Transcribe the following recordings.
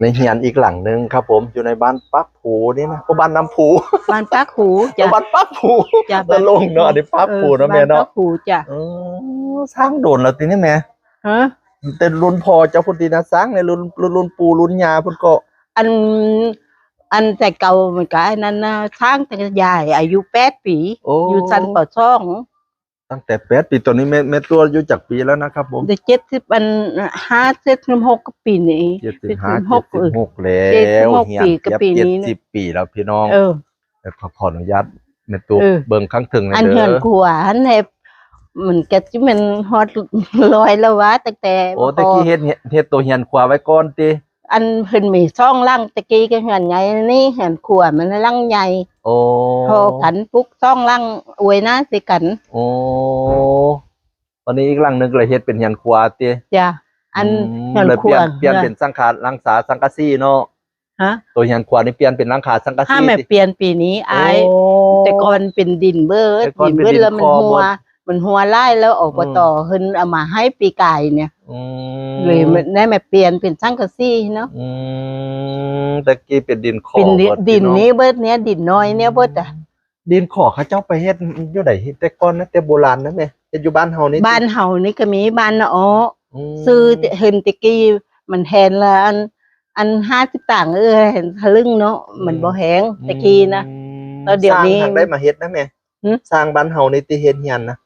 ในเฮียนอีกหลังหนึ่งครับ ผมอยู่ในบ้านปักผูนี่นะก็บ้านน้ำผูบ้านปักหูจ้ะบ้านปักผูจ้ะตะลงเนาะอันนี้ปักผูเนาะแม่บ้านเนาะปักหูจ้ะเออสร้างโดนแล้วทีนี้แม่ฮะแต่รุ่นพอเจ้าพุทธินะสร้างในรุ่นรุ่นรุ่นปูรุ่นยาพุ่นก็ อันอันแต่เก่าเหมือนกันอันนั้นนะสร้างแต่ใหญ่อายุแปดปีโอ้อยู่สันป่อช่อง ตั้งแต่แปดปีตอนนี้แม่แม่ตัวอายุจากปีแล้วนะครับผมได้เจ็ดสิบอันห้าเจ็ดสิบหกปีนี้เจ็ดสิบห้าหเจ็ดกสิบหกแล้เจ็ดสิบวหกเฮียปีนกับเจ็บปีเจ็ดนี้นะสิบปีแล้วพี่น้องเออแต่ขอขออนุญาตแม่ตัวเออเบิ่งครั้งถึงเลยอันเด้เหือนอขัวอันเห็บเหมือนกับที่มันฮอตลอยแล้ววะแต่แต่โอ้ตะกี้เฮ็ดเฮ็ดเฮ็ดตัวเฮียนขวาไว้ก่อนติ อันเพิ่นมีช่องล่างตะกี้ก็เหือนใหญ่นี่เหือนขัวมันล่างใหญ่โอ้พอกันปุ๊กช่องล่างอวยหน้าสิกัน โอ้ตอนนี้อีกหลังหนึงก็เลยเฮ็ดเป็นเฮียนขวาติจ้ะอันมเหือนเลยขัเปลี่วยนเปลี่ยนเป็นสังขารลังสาสังกะสีเนาะฮะตัวเฮียนขวานี่เปลี่ยนเป็นลังคาสังกะสีถ้าไม่ติเปลี่ยนปีนี้อายโแต่ก่อนเป็นดินเบิดแต่ก่อนดินเป็นเบิดดินแล้วมันคอหัหมวดมันหัวไล่แล้วออกอืมามต่อเฮินเอามาให้ปีกายเนี่ยอืม เลยมันได้มาเปลี่ยนเป็นช่างกะซี่เนาะอืมตะกี้เป็นดินขอเป็นดินหมดินพี่องนี้เบิดเนี้ยดินน้อยเนี่ยเบิดอะดินขอเขาเจ้าไปเฮ็ดอยู่ไหนแต่ก่อนนะแต่โบราณนะแม่เฮ็ดอยู่บ้านเฮานี่บ้านเฮานี่ก็มีบ้านนะอ๋อมซื้อเฮินตะกี้มันแทนละอัน อันห้าสิบต่างค์เออเห็นทะลึ่งเนาะมันบ่แหงตะกี้นะอืมแล้วเดี๋ยวนี้สร้างทางได้มาเฮ็ดนะแม่หึสร้างบ้านเฮานี่ติเฮ็ดเฮียนนะ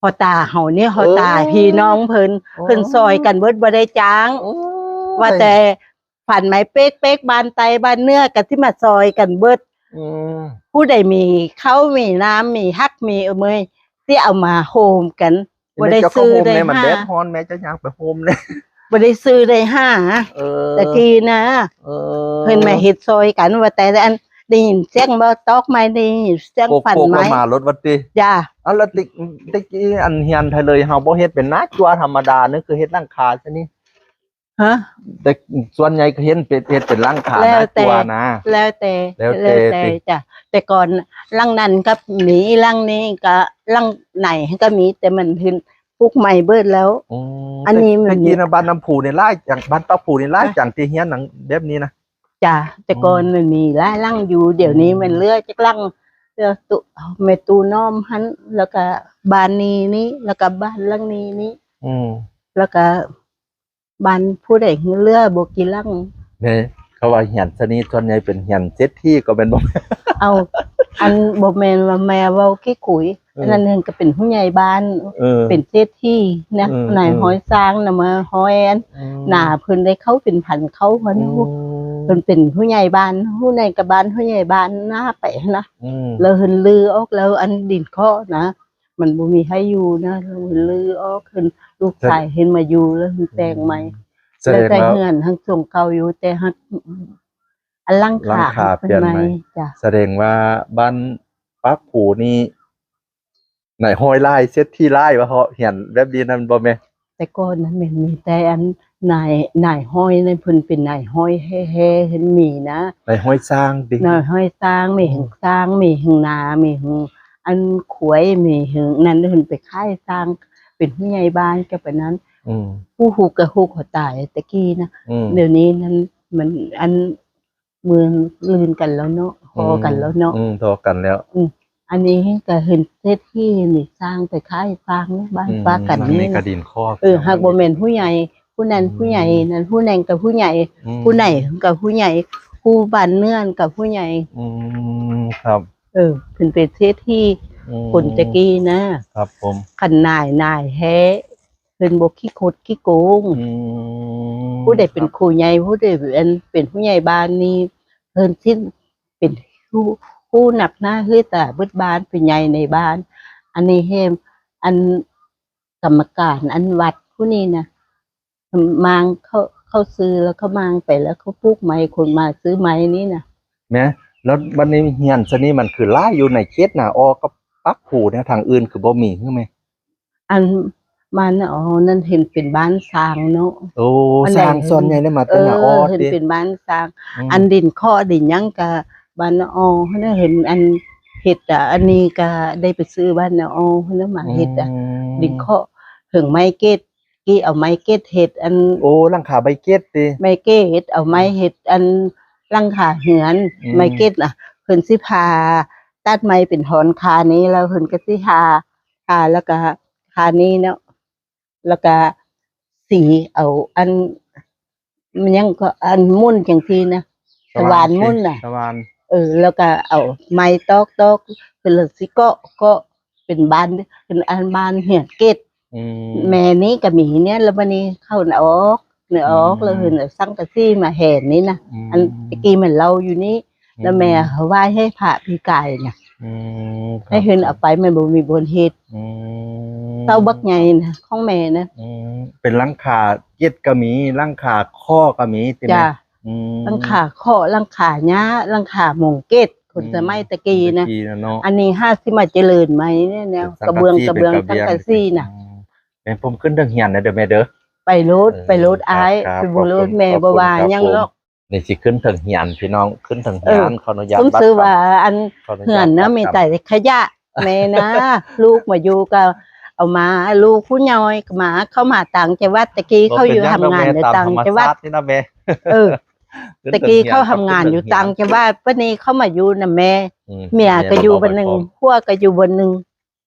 พอตาเฮาเนี่ยพอตาเออพี่น้องเพิ่นเพิ่นซอยกันเบิดบ่ได้จ้าง ว่าแต่ฝันไหมเป๊กเป๊กบานไตบานเนื้อกันที่มาซอยกันเบิดอืมผู้ใดมีข้าวมีน้ำมีฮักมีเอเมยที่เอามาโฮมกันบ่ได้เจ้าก็ซื้อโฮมได้แม่มันห้าแดดฮ้อนแม่เจ้าย่างไปโฮมเลยบ่ได้ซื้อได้ห้าเออตะกี้นะเออเพิ่นมาเฮ็ดซอยกันว่าแต่อัน ได้ยินเสียงบ่ตอกไม้ได้ยินเสียงโกฝันโก้ไหมก็มารถวัดติจ้าเอาแล้วติตะกี้อันเฮียนไทยเลยเฮาบ่เฮ็ดเป็นหน้าจัวธรรมดานี่คือเฮ็ดหลังคาซะนี่ฮะแต่ส่วนใหญ่ก็เห็นเป็นเฮ็ดเป็นหลังคาหแล้วน้าแต่จัวนะแล้วแต่แล้วแต่ติจ้ะแต่ก่อนลังนั้นกับหมีลังนี้ก็ลังไหนก็มีแต่มันเพิ่นปลูกใหม่เบิดแล้วอืมอันนี้มันตะกี้นะบ้านน้ำผูนี่หลายอย่างบ้านป้าผูนี่หลายอย่างที่เฮียนหนังแบบนี้นะ จ้ะแต่ก่อนมันมีหลายลังอยู่ เดี๋ยวนี้มันเหลือจักลังเหลือตุเมตูน้อมหันแล้วก็บ้านนี้นี้แล้วก็บ้านหลังนี้นี้อืมแล้วก็บ้านผู้ใดเหลือบ่กี่ลังเนี่ยเขาว่าเฮียนสนี้ส่วนใหญ่เป็นเฮียนเจ็ดที่ก็เป็นบ่เอาอันบ่แม่นว่าแม่เว้าขี้ขุยเอออัอันนั้นเองก็เป็นผู้ใหญ่บ้านเออเป็นเศรษฐีนะอืมนายอืมห้อยสร้างนะมาห้อยอันอืมหน้าเพิ่นได้เข้าเป็นพันเข้าเพิ่นอืมเพิ่นเป็นผู้ใหญ่บ้านผู้ในกับบ้านผู้ใหญ่บ้านหน้าไปนะอืมแล้วเพิ่นลือออกแล้วอันดินข้อนะมันบ่มีให้อยู่นะแล้วเพิ่นลือออกเพิ่นลูกชายเห็นมาอยู่แล้วเพิ่นแต่งใหม่แสดแล้วงแต่ว่า เฮือนทั้งส่งเก่าอยู่แต่ฮักอันลังหลังขาคาเปลี่ยนใหม่ จ้ะแสดงว่าบ้านป้าผูนี่ไหนห้อยไล่เซตที่ไล่ว่าเขาเฮียนแบบนี้นั่นบ่แม่แต่ก่อนนั้นมันมีแต่อัน นายนายห้อยนั่นเพิ่นเป็นนายห้อยแฮ่ๆเห็นมีนะไหนห้อยสร้างดินายห้อยสร้างมีหึงสร้างมีหึงนามีหึงอันขวยมีหึงนั่นเพิ่นไปค่ายสร้าง เป็นผู้ใหญ่บ้านก็ปานนั้นอืมผู้ฮูกกับฮูกเขาตายตะกี้นะอืมเดี๋ยวนี้นั้นมันอันเมืองลืนกันแล้วเนาะพอกันแล้วเนาะอืมทอกันแล้วอันนี้ก็เห็นเศรษฐีนี่สร้างไปค่ายสร้างบ้านอืมป้ากันหลังนี่นี้กระดินครอบเออหากบ่แม่นผู้ใหญ่ ผู้นั้นผู้ใหญ่นั้นผู้นั้นกับผู้ใหญ่ อืมผู้ไหนกับผู้ใหญ่ผู้บ้านเนื่อนกับผู้ใหญ่ อืมครับเออเพิ่นเป็นเศรษฐีอืมคนตะกี้นะครับผมคันนายนายแท้เพิ่นบ่ขี้คดขี้โกง อืมผู้ใดเป็นครูใหญ่ผู้ใดเป็นเป็นผู้ใหญ่บ้านนี่เพิ่นที่เป็นผู้ผู้หนับหน้าคือแต่เบิดบ้านเป็นใหญ่ในบ้าน อันนี้เฮมอันกรรมการอันวัดผู้นี้นะ มางเขาเขาซื้อแล้วเขามางไปแล้วเขาปลูกไม้คนมาซื้อไม้นี้นะแม่แล้ววันนี้เฮียนซะนี่มันคือไล่อยู่ในเขตหน้าออกกับปักผูเนี่ยทางอื่นคือบ่มีใช่ไหมอันมันอ๋อนั่นเห็นเป็นบ้านสร้างเนาะโอ้อันสใดร้างส่วนใหญ่ได้มาเอแต่หน้าอออเห็นติเป็นบ้านสร้างมอันดินข้อดินหยังกะบ้านอ๋อเขาได้เห็นอันเห็ดอะอันนี้ก็ได้ไปซื้อบ้านอ๋อเขาได้มาเห็ดอะมดินข้อถึงไม้เกต กี้เอาไม้เก็ดเห็ดอันโอ้หลังคาใบเกตติ ไม้เก็ดเอาไม้เห็ดอันลังขาเหือนอืม ไม้เก็ดน่ะเพิ่นสิพาตัดไม้เป็นถอนคานี้แล้วเพิ่นก็สิหาหาแล้วก็คานี้เนาะแล้วก็สีเอาอันมันยังก็อันมุ่นจังซี่นะ สว่านมุ่นน่ะ สว่านเออแล้วก็เอาไม้ตอกตอกเพิ่นเลยสิก็ก็เป็นบ้านเป็นอันบ้านเหือนเก็ดอืม แม่นี้กับหมีเนี่ยแล้ววันนี้เข้าเนื้อออกเนื้อออกอืมแล้วเห็นเอาสังกะซี่มาแห่นนี่นะมอันตะกี้เหมือนเราอยู่นี่แล้วแม่เขาไหว้ให้พระพี่กายเนี่ยอืมครับให้เห็นเอาไปมันบ่มีบนเฮ็ดอืมเต้าบักใหญ่นะของแม่นะอืมเป็นหลังคาเกตก็มีหลังคาข้อก็มีใช่ไหมจ้าอืมลังขาข้อลังขาหญ้าลังขาหมงเกตคนสมัยตะกี้นะตะกี้นะเนาะอันนี้ห้าสิมาเจริญไหมเนี่ยแนวกระเบืองกระเบืองสังกะซี่น่ะ อืมแม่ผมขึ้นเรื่องเฮียนนะเด้อแม่เด้อ ไปรถเออไปรถอ้ายครับไปบ่รถขอบคุณแม่ขอบคุณบ่ว่าครับยังผมหรอกนี่สิขึ้นถึงเฮียนพี่น้องขึ้นถึงเอเฮียอนขออนุญาตผมซื้อว่าบัตรอันขออญาตเหือนนะบัตรมีครับแต่ขยะแม่นะ ลูกมาอยู่ก็เอามาลูกผู้น้อยก็มาเข้ามาต่างจังหวัดตะกี้เขาอยู่ทำงานในต่างจังหวัดตมธรรมชาตินี่นะแม่เออ ตะกี้เขาทำงานอยู่ต่างจังหวัดป้านี้เขามาอยู่น่ะแม่ อืเมียก็อยู่บนหนึ่งพวกก็อยู่บนหนึ่ง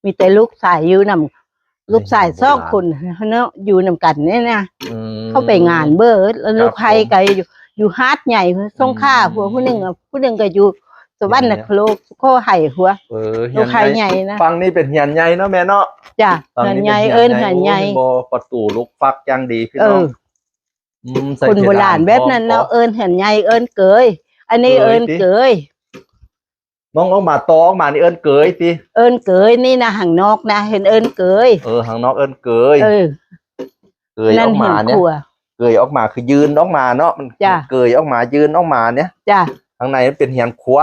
มีแต่ลูกชายอยู่นำ ลูกชายสองคนเนาะอยู่นำกันเนี่ยนะอืมเขาไปงานเบิดแล้วลูกครับใครก็อยู่อยู่ฮาดใหญ่สงขลาหัวผู้หนึ่งอะผู้หนึ่งก็อยู่สวรรค์นครโลกก็ไห่หัว เออเฮีลูยกนใครใหญ่ใหญ่นะฟังนี่เป็นเฮียนใหญ่เนาะแม่เนาะจ้ะฟังเหินนี่ใหญ่ป็เอิ้นเหินใหญ่ โอ้ยบ่ประตูลูกฟักอย่างดีพี่เอน้องอ มใส่คนเพโบดราณแบบนั้นพร้เนาะอมเอิ้นเหินใหญ่เอิ้นเกย อันนี้เกยเอิ้นติเกย น้องออกมาตอออกมานี่เอิ้นเกยสิเอิ้นเกยนี่นะห่างนอกนะเห็นเอิ้นเกยเออทางนอกเอิ้นเกยเออเกยอนั่นอกเห็มานเนี่ย ขัว เกยออกมาคือยืนออกมาเนาะมันจ้ะ เกยออกมายืนออกมาเนี่ยจ้ะ ข้างในมันเป็นเฮียนครัว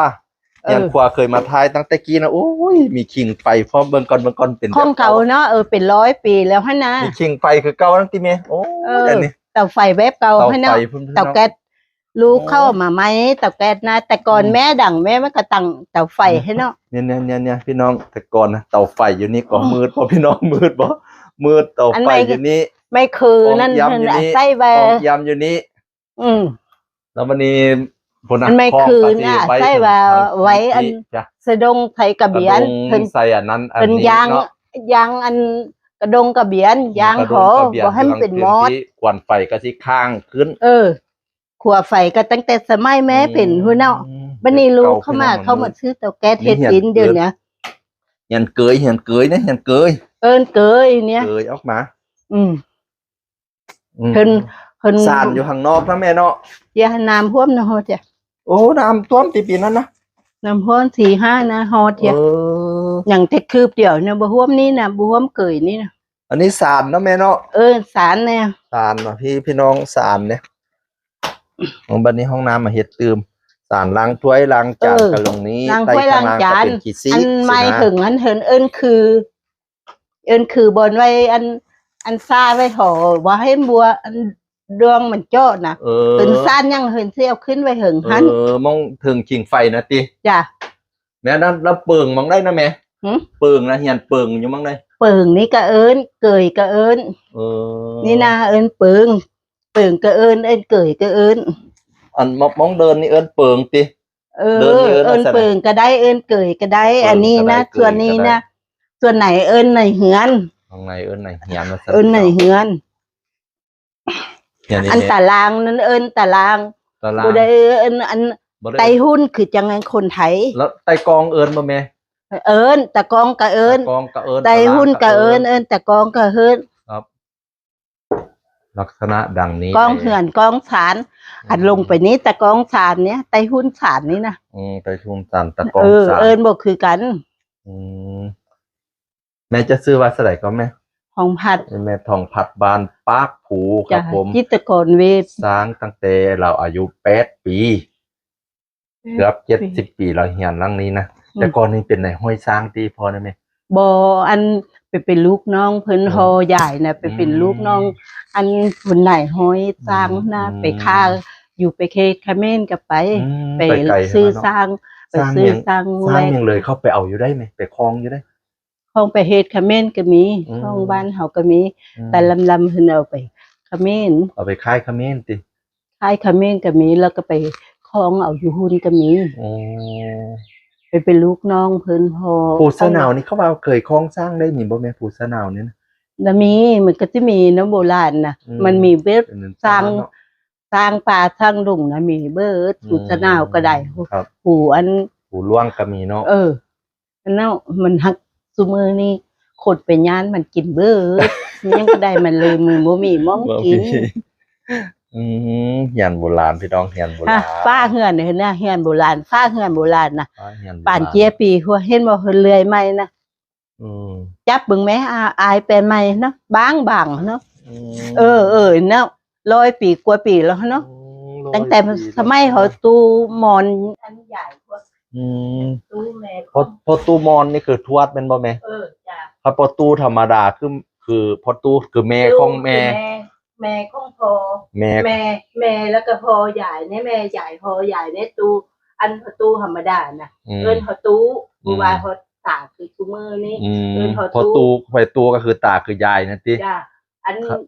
เออ เฮียนครัวเคยมาทายตั้งแต่กี้นะโอ้ยมีขิงไฟพร้อมเบิ่งก่อนเบิ่งก่อนเป็นของเขาเนาะเออเป็นร้อยปีแล้วฮะนะ มีขิงไฟคือเก่าตั้งที่เมโอ้เออ ยอันนี้เตาไฟแบบเก่าเตาฮะไฟเนาะพุ่นพี่น้เตาองแก๊ส ลูกโอ้เข้ามาไหมเตาแก๊สนะ แต่ก่อนอืมแม่ดังแม่มันก็ตั้งเตาไฟให้เนาะเนี่ยเนี่ยเนี่ยเนี่ยพี่น้องแต่ก่อนนะเตาไฟอยู่นี่ก็อ๋อมืดพอพี่น้องมืดบ่มืดเตาอันไฟไหนอยู่นี่ไม่คือของนั่นยำอยู่นี่ไส้แบของยำอยู่นี่อืมแล้ววันนี้พุ่นอันไม่คล้งคือก็สิน่ะว้ใส่ว่าทางไว้อันจ้ะสะดงไทยกระเบียนกระดงเพิ่นใส่อันนั้นอันเป็นนี้ยางเนาะยางอันกระดงกระเบียนยางกระหดองกระบียบ่ให้มันเป็นมอดที่ควันไฟก็สิข้างขึ้น เออ ขัวไฟก็ตั้งแต่สมัยแม่เป็นหัวเนาะอืมบันนี้ลูกเข้ามาพี่น้องเข้ามาซื้อเตาแก๊สนี่เฮ็ดเหียนกินเดี๋ยวนี้เหียนเกยเหียนเกยเนี่ยเหียนเกยเอิ้นเกยเนี่ยเกยออกมาอืมอืมเพิ่นเพิ่นสานอยู่ข้างนอกนะแม่เนาะอย่าน้ำท่วมนะฮอดจ้ะโอ้น้ำท่วมตีปีนั้นนะน้ำท่วมสี่ห้านะฮอดเอจ้ะออย่างเทคคืบเดียวเนี่ยบ่ท่วมนี่นะบ่ท่วมเกยนี่นะอันนี้สารนะแม่เนาะเออสารเนี่ยสารเนาะพี่พี่น้องสารเนี่ย ของบันนี้ห้องน้ำมาเฮ็ดตืมสารล้างถ้วยล้างจานกันลงนี้ล้างใต้ถ้วยล้างข้จานก็เป็นขี้ซีอันไม่สินะถึงอันเหินเอิ้นคือ เอิ้นคือบนไว้อัน อันซ่าไว้ถอว่าให้บัวอันดวงมันเจาะนะเออเป็นซ่านยังเหินเสี้ยวขึ้นไว้เหิงหันเออมองถึงขิงไฟนะติจ้ะ แม่นั้นแล้วเปิงมองได้นะแม่หึ เปิงนะเฮียนเปิงอยู่มองได้เปิงนี่ก็เอิ้นเกยก็เอิ้น เออนี่นะเอิ้นเปิง เปิงก็เอิ้นเอิ้นเกยก็เอิ้นอันมองมองเดินนี่เอิ้นเปิงติเอเดินอเอิ้นเอิ้นลักษณะเปิงก็ได้เอิ้นเกยก็ได้เปิงอันนี้นะก็ได้ส่วนนี้เกยก็ได้นะส่วนไหนเอิ้นในเหือนข้างในเอิ้นไหนเฮียนว่าซั่เอิ้นในเหือนเฮียนอันนี่ตารางนั้นเอิ้นตารางตารางบ่ได้เอิ้นอันบ่ได้ไตหุ้นคือจังไงคนไทยแล้วไตกองเอิ้นบ่แม่เอิ้นตะกองก็เอิ้นไตกองก็เอิ้นไตหุ้นก็เอิ้นตารางเอิ้นตะกองก็เอิ้นครับ ลักษณะดังนี้กองเหือนกองศาลอัดลงไปนี้ตะกองศาลเนี้ยไตหุ้นศาลนี่นะอืมไตชุมสันตะกองเออสารเอิ้นบ่คือกัน อืมแม่จะซื้อว่าสไดก็แม่ของพัดแม่ทองพัดบานปากผูคจ้ะรับผมจิตรกรเวทสร้างตั้งแต่เราอายุแปดปีเกือบเจ็ดสิบปีเราเฮียนหลังนี้นะอืมแต่ก่อนนี้เป็นในห้อยสร้างตีพอได้ไหมบ่อัน ไปเป็นลูกน้องเพิ่นอืมฮอใหญ่น่ะไปเป็นอืมลูกน้อง อันคนไหนห้อยสร้างนะอืมไปค่าอยู่ไปเคคาเมนก็ไปอืมไปไกลๆซื้อใช่ไหมสร้างไปเนาะซื้อสสร้าร้างงยังสร้างแรกยังเลยเข้าไปเอาอยู่ได้ไหมไปคลองอยู่ได้ของไปเฮ็ดเขมรก็มีอืมของบ้านเฮาก็มีอืมแต่ลำๆเพิ่นเอาไปเขมรเอาไปค่ายเขมรติขายเขมรก็มีแล้วก็ไปคล้องเอาอยู่หุ่นก็มีโอ้ ไปเป็นลูกน้องเพิ่นพอผู้สะนาวนี่เขาว่าเคยคล้องสร้างได้มีบ่แม่ผู้สะนาวเนี่ยนะ แล้วมีมันก็จะมีน้ำโบราณน่ะอืม มันมีเบิดเป็นสร้างเนาะสร้างป่าสร้างดงนะมีเบิดสุดสนาวก็ได้ครับหูอันผู้ล่วงก็มีเนาะเอออันนั้นมันหักซุมือนี่ขดไปย่านมันกินเบิด ยังก็ได้มันเลยมือบ่มีมองกิน อืมเฮียนโบราณพี่น้องเฮียนโบฮะราณฟ้าเฮือนเนี่ยนะเฮือนโบราณฟ้าเฮือนโบราณนะฟ้าเฮียนโบรณป่านเจียปีหัวเห็นบ่เฮือนเลื่อยใหม่นะอืมจับเบิ่งแม่อาอายเป็นใหม่เนาะบางบางๆเนาะมเออเออเนาะร้อยปีกว่าปีแล้วเนาะอืมตั้งแต่ร้อยปีสมัยเขาตู้มอนอันใหญ่กว่าอืมตู้แม่พอพอตู้มอนนี่คือทวดเป็นบ่แม่เออจ้ะถ้าพอตู้ธรรมดาคือคือพอตู้คือแม่ของแม่ แม่ของพอแม่ แม่แม่แล้วก็พอใหญ่เนี่ยแม่ใหญ่พอใหญ่เนี่ยตู้อันพอตู้ธรรมดาน่ะอืม เอิ้นพอตู้อืมบูวาพอตากคือชูมือนี่ อืมเอิ้นพอพอตู้ ตู้พอตู้ก็คือตาคือยายนั่นติ จ้ะอันครับ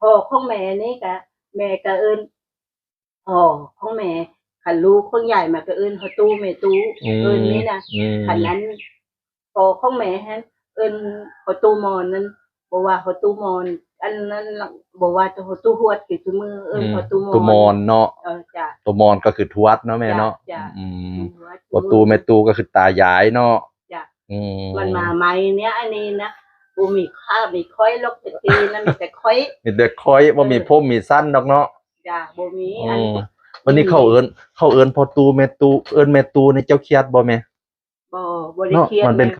พอของแม่นี่ก็แม่ก็เอิ้นพ่อของแม่ขันลูกของใหญ่มาก็เอิ้นพอตู้แม่ตู้อืมเอิ้นนี่นะ อืม ขันนั้นพอของแม่ฮะเอิ้นพอตู้มอนนั้น บอกว่าพอตู้มอนอันนั้นบอกว่าตัวพอตู้หวดคือชูมือเอิ้นพอตู้มอนตู้มอนเนาะเออจ้ะตู้มอนก็คือทวดเนาะแม่เนาะจ้ะอืมหัวพอตู้แม่ตู้ก็คือตายายเนาะจ้ะอืมมันมาไหมเนี้ยอันนี้นะกูมีข้าวมีค่อยลกตะตีนะมีแต่ค่อยมีแต่คอยบ่มีพ่มมีสั้นดอกเนาะจ้ะบ่มีอือันมวันนี้เขาเอิ้นเขาเอิ้นพอตู้แม่ตู้เอิ้นแม่ตู้ในเจ้าเครียดบ่แม่บ่บ่ได้เนาะเครียดมันเป็นแ